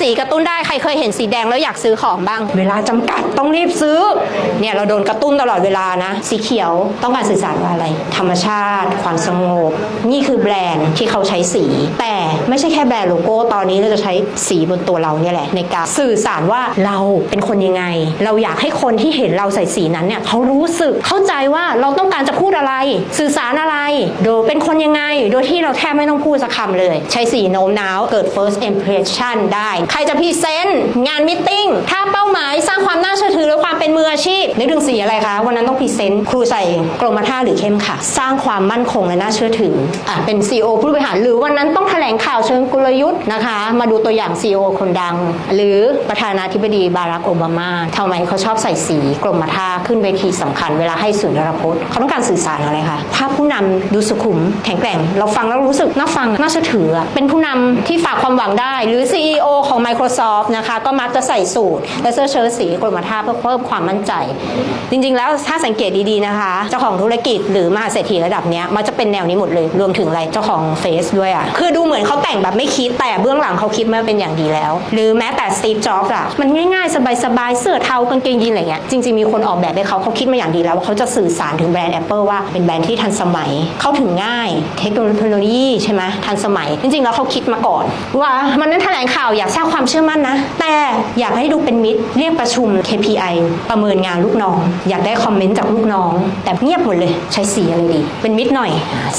สีกระตุ้นได้ใครเคยเห็นสีแดงแล้วอยากซื้อของบ้าง เวลาจำกัดต้องรีบซื้อ เนี่ยเราโดนกระตุ้นตลอดเวลานะ สีเขียวต้องการสื่อสารว่าอะไร ธรรมชาติ ความสงบ นี่คือแบรนด์ที่เขาใช้สี แต่ไม่ใช่แค่แบรนด์โลโก้ ตอนนี้เราจะใช้สีบนตัวเราเนี่ยแหละ ในการสื่อสารว่าเราเป็นคนยังไง เราอยากให้คนที่เห็นเราใส่สีนั้นเนี่ยเขารู้สึกเข้าใจว่าเราต้องการจะพูดอะไร สื่อสารอะไร โดยเป็นคนยังไง โดยที่เราแทบไม่ต้องพูดสักคำเลย ใช้สีโน้มน้าวเกิด first impression ได้ใครจะพรีเซนต์งานมิทติ้งถ้าเป้าหมายสร้างความน่าเชื่อถือและความเป็นมืออาชีพนึกถึงสีอะไรคะ วันนั้นต้องพรีเซนต์ครูใส่กรมท่าหรือเข้มค่ะ สร้างความมั่นคงและน่าเชื่อถืออะเป็น CEO ผู้บริหารหรือวันนั้นต้องแถลงข่าวเชิงกลยุทธ์นะคะ มาดูตัวอย่าง CEO คนดัง หรือประธานาธิบดีบารักโอบามาทำไมเขาชอบใส่สีกรมท่าขึ้นเวทีสำคัญ เวลาให้สุนทรพจน์เขาต้องการสื่อสารอะไรคะถ้าผู้นำดูสุขุมแข็งแกร่ง เราฟังแล้วรู้สึกน่าฟังน่าเชื่อถือเป็นผู้นำที่ฝากความหวังได้ หรือ CEO ของ Microsoft นะคะ ก็มักจะใส่สูทและเสื้อเชิ้ตสีกรมท่าเพื่อเพิ่มความมั่นใจ จริงๆ แล้วถ้าสังเกตดีๆนะคะ เจ้าของธุรกิจหรือมหาเศรษฐีระดับนี้มันจะเป็นแนวนี้หมดเลยรวมถึงอะไรเจ้าของเฟซด้วยอะคือดูเหมือนเขาแต่งแบบไม่คิดแต่เบื้องหลังเขาคิดมาเป็นอย่างดีแล้ว หรือแม้แต่สตีฟจ็อบส์อะมันง่ายๆ สบายๆเสื้อเทากางเกงยีนอะไรเงี้ยจริงๆมีคนออกแบบให้เขาเขาคิดมาอย่างดีแล้วว่าเขาจะสื่อสารถึงแบรนด์ Apple ว่าเป็นแบรนด์ที่ทันสมัยเข้าถึงง่าย เทคโนโลยีใช่ไหมทันสมัย จริงๆแล้วเขาคิดมาก่อน ว่ามันนั้นแถลงข่าวอยากสร้างความเชื่อมั่นนะ แต่อยากให้ดูเป็นมิตรเรียกประชุม KPI ประเมินงานลูกน้อง อยากได้คอมเมนต์จากลูกน้อง แต่เงียบหมดเลยใช้สีอะไรดี เป็นมิตรหน่อย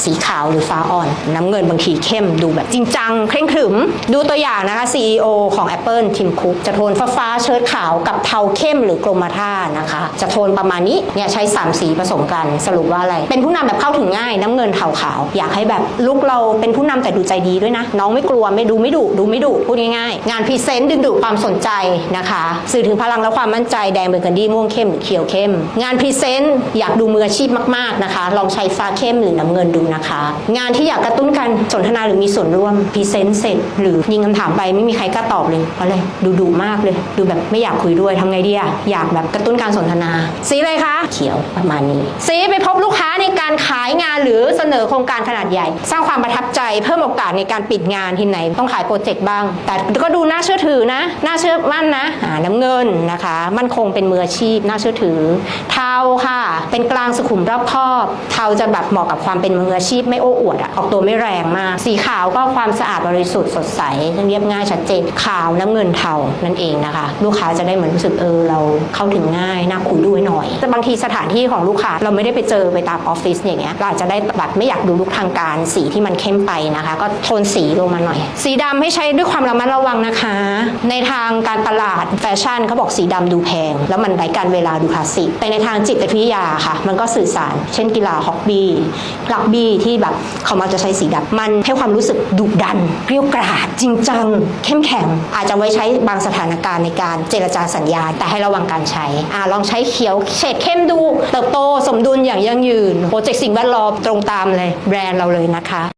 สีขาวหรือฟ้าอ่อน น้ำเงินบางทีเข้มดูแบบจริงจัง เคร่งขรึม ดูตัวอย่างนะคะ CEO ของ Apple ทิมคุกจะโทนฟ้าฟ้าๆเชิ้ตขาวกับเทาเข้มหรือกรมท่านะคะ จะโทนประมาณนี้เนี่ยใช้ 3 สีผสมกันสรุปว่าอะไร เป็นผู้นำแบบเข้าถึงง่าย น้ำเงินเทาขาว อยากให้แบบลุกเราเป็นผู้นำแต่ดูใจดีด้วยนะ น้องไม่กลัวไม่ดูไม่ดุดูไม่ดุพูดง่ายงานพรีเซนต์ดึงดูดความสนใจนะคะ สื่อถึงพลังและความมั่นใจแดงเบอร์กันดี้ม่วงเข้มหรือเขียวเข้ม งานพรีเซนต์อยากดูมืออาชีพมากๆนะคะ ลองใช้ฟ้าเข้มหรือน้ำเงินดูนะคะ งานที่อยากกระตุ้นการสนทนาหรือมีส่วนร่วมพรีเซนต์เสร็จ หรือยิงคำถามไปไม่มีใครกล้าตอบเลยเพราะอะไรดูดุมากเลย ดูแบบไม่อยากคุยด้วยทำไงดีอะอยากแบบกระตุ้นการสนทนาสีอะไรคะเขียวประมาณนี้สีไปพบลูกค้า ในการขายงานหรือเสนอโครงการขนาดใหญ่ สร้างความประทับใจเพิ่มโอกาสในการปิดงานที่ไหนต้องขายโปรเจกต์บ้าง แต่ก็ดูน่าเชื่อถือนะ น่าเชื่อมั่นนะอ่าน้ำเงินนะคะ มั่นคงเป็นมืออาชีพน่าเชื่อถือ เทาค่ะ เป็นกลางสุขุมรอบคอบ เทาจะแบบเหมาะกับความเป็นมืออาชีพไม่โอ้อวดอะออกตัวไม่แรงมาก สีขาวก็ความสะอาดบริสุทธิ์สดใสเรียบง่ายชัดเจนขาวน้ำเงินเทานั่นเองนะคะ ลูกค้าจะได้เหมือนรู้สึกเออเราเข้าถึงง่ายน่าคุยด้วยหน่อย แต่บางทีสถานที่ของลูกค้าเราไม่ได้ไปเจอไปตามออฟฟิศอย่างเงี้ยเราอาจจะได้แบบไม่อยากดูลุกทางการสีที่มันเข้มไปนะคะ ก็โทนสีลงมาหน่อย สีดำให้ใช้ด้วยความระมัดระวังนะคะ ในทางการตลาดแฟชั่นเขาบอกสีดำดูแพง แล้วมันไร้การเวลาดูคลาสสิกแต่ในทางจิตวิทยาค่ะ มันก็สื่อสาร เช่นกีฬาฮอกบี้ลักบี้ที่แบบเขามักจะใช้สีดำมันให้ความรู้สึกดุดันเรียวกราดจริงจัง เข้มแข็ง อาจจะไว้ใช้บางสถานการณ์ในการเจรจาสัญญา แต่ให้ระวังการใช้อ่าลองใช้เขียวเฉดเข้มดู เติบโตสมดุลอย่างยั่งยืนโปรเจกต์สิ่งแวดล้อมตรงตามเลยแบรนด์เราเลยนะคะ